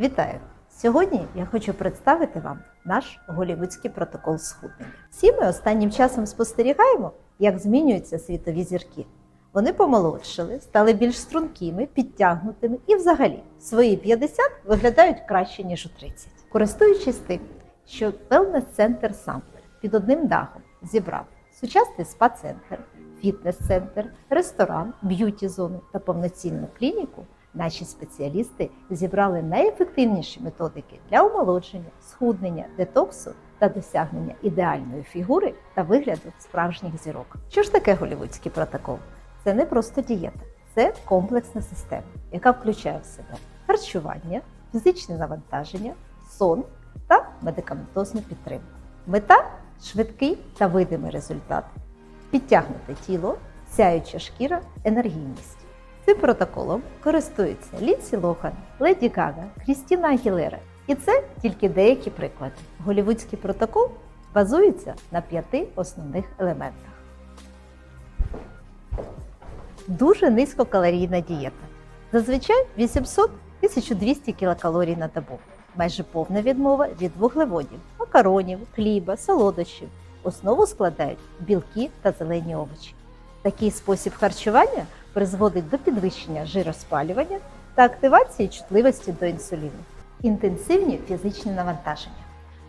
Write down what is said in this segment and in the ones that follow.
Вітаю! Сьогодні я хочу представити вам наш голівудський протокол схуднення. Всі ми останнім часом спостерігаємо, як змінюються світові зірки. Вони помолодшили, стали більш стрункими, підтягнутими і взагалі свої 50 виглядають краще, ніж у 30. Користуючись тим, що Wellness Center Самплер під одним дахом зібрав сучасний спа-центр, фітнес-центр, ресторан, б'юті-зону та повноцінну клініку, наші спеціалісти зібрали найефективніші методики для омолодження, схуднення, детоксу та досягнення ідеальної фігури та вигляду справжніх зірок. Що ж таке голівудський протокол? Це не просто дієта, це комплексна система, яка включає в себе харчування, фізичне навантаження, сон та медикаментозну підтримку. Мета швидкий та видимий результат, підтягнуте тіло, сяюча шкіра, енергійність. Цим протоколом користуються Лінсі Лохан, Леді Гага, Крістіна Агілера. І це тільки деякі приклади. Голівудський протокол базується на п'яти основних елементах. Дуже низькокалорійна дієта. Зазвичай 800-1200 кілокалорій на добу. Майже повна відмова від вуглеводів, макаронів, хліба, солодощів. Основу складають білки та зелені овочі. Такий спосіб харчування призводить до підвищення жироспалювання та активації чутливості до інсуліну. Інтенсивні фізичні навантаження.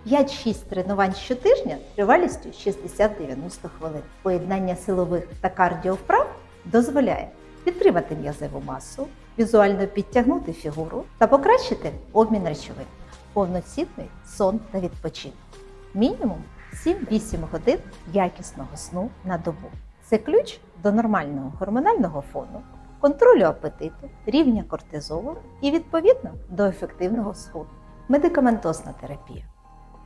5-6 тренувань щотижня тривалістю 60-90 хвилин. Поєднання силових та кардіовправ дозволяє підтримати м'язеву масу, візуально підтягнути фігуру та покращити обмін речовин, повноцінний сон та відпочинок. Мінімум 7-8 годин якісного сну на добу. Це ключ до нормального гормонального фону, контролю апетиту, рівня кортизолу і відповідно до ефективного сходу. Медикаментозна терапія.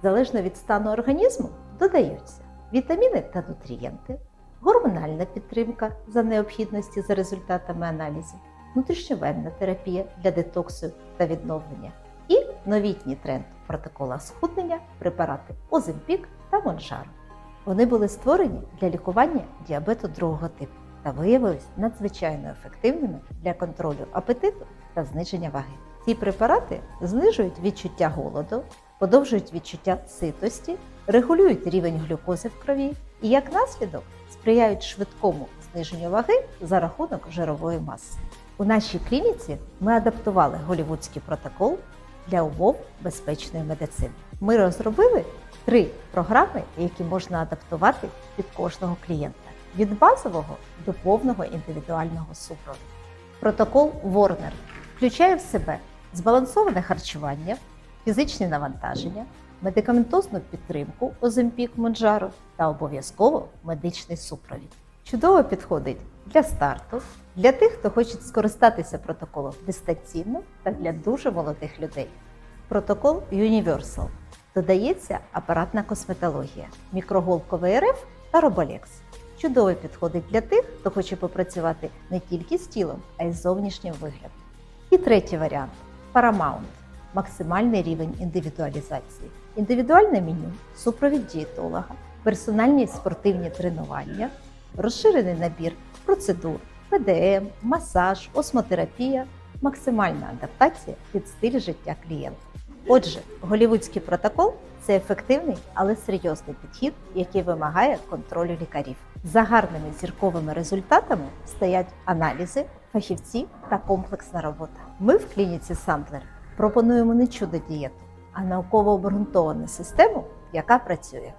Залежно від стану організму додаються вітаміни та нутрієнти, гормональна підтримка за необхідності за результатами аналізів, внутрішньовенна терапія для детоксу та відновлення і новітній тренд протокола схуднення препарати Оземпік та Монжаро. Вони були створені для лікування діабету другого типу та виявились надзвичайно ефективними для контролю апетиту та зниження ваги. Ці препарати знижують відчуття голоду, подовжують відчуття ситості, регулюють рівень глюкози в крові і, як наслідок, сприяють швидкому зниженню ваги за рахунок жирової маси. У нашій клініці ми адаптували голівудський протокол для умов безпечної медицини. Ми розробили три програми, які можна адаптувати під кожного клієнта від базового до повного індивідуального супроводу. Протокол Warner включає в себе збалансоване харчування, фізичні навантаження, медикаментозну підтримку Оземпік Монджаро та обов'язково медичний супровід. Чудово підходить для старту, для тих, хто хоче скористатися протоколом дистанційно та для дуже молодих людей. Протокол Universal додається апаратна косметологія, мікроголковий РФ та Роболекс. Чудово підходить для тих, хто хоче попрацювати не тільки з тілом, а й з зовнішнім виглядом. І третій варіант Paramount максимальний рівень індивідуалізації, індивідуальне меню, супровід дієтолога, персональні спортивні тренування, розширений набір процедур, ПДМ, масаж, осмотерапія, максимальна адаптація під стиль життя клієнта. Отже, голівудський протокол це ефективний, але серйозний підхід, який вимагає контролю лікарів. За гарними зірковими результатами стоять аналізи, фахівці та комплексна робота. Ми в клініці Сандлер пропонуємо не чудо дієту, а науково обґрунтовану систему, яка працює.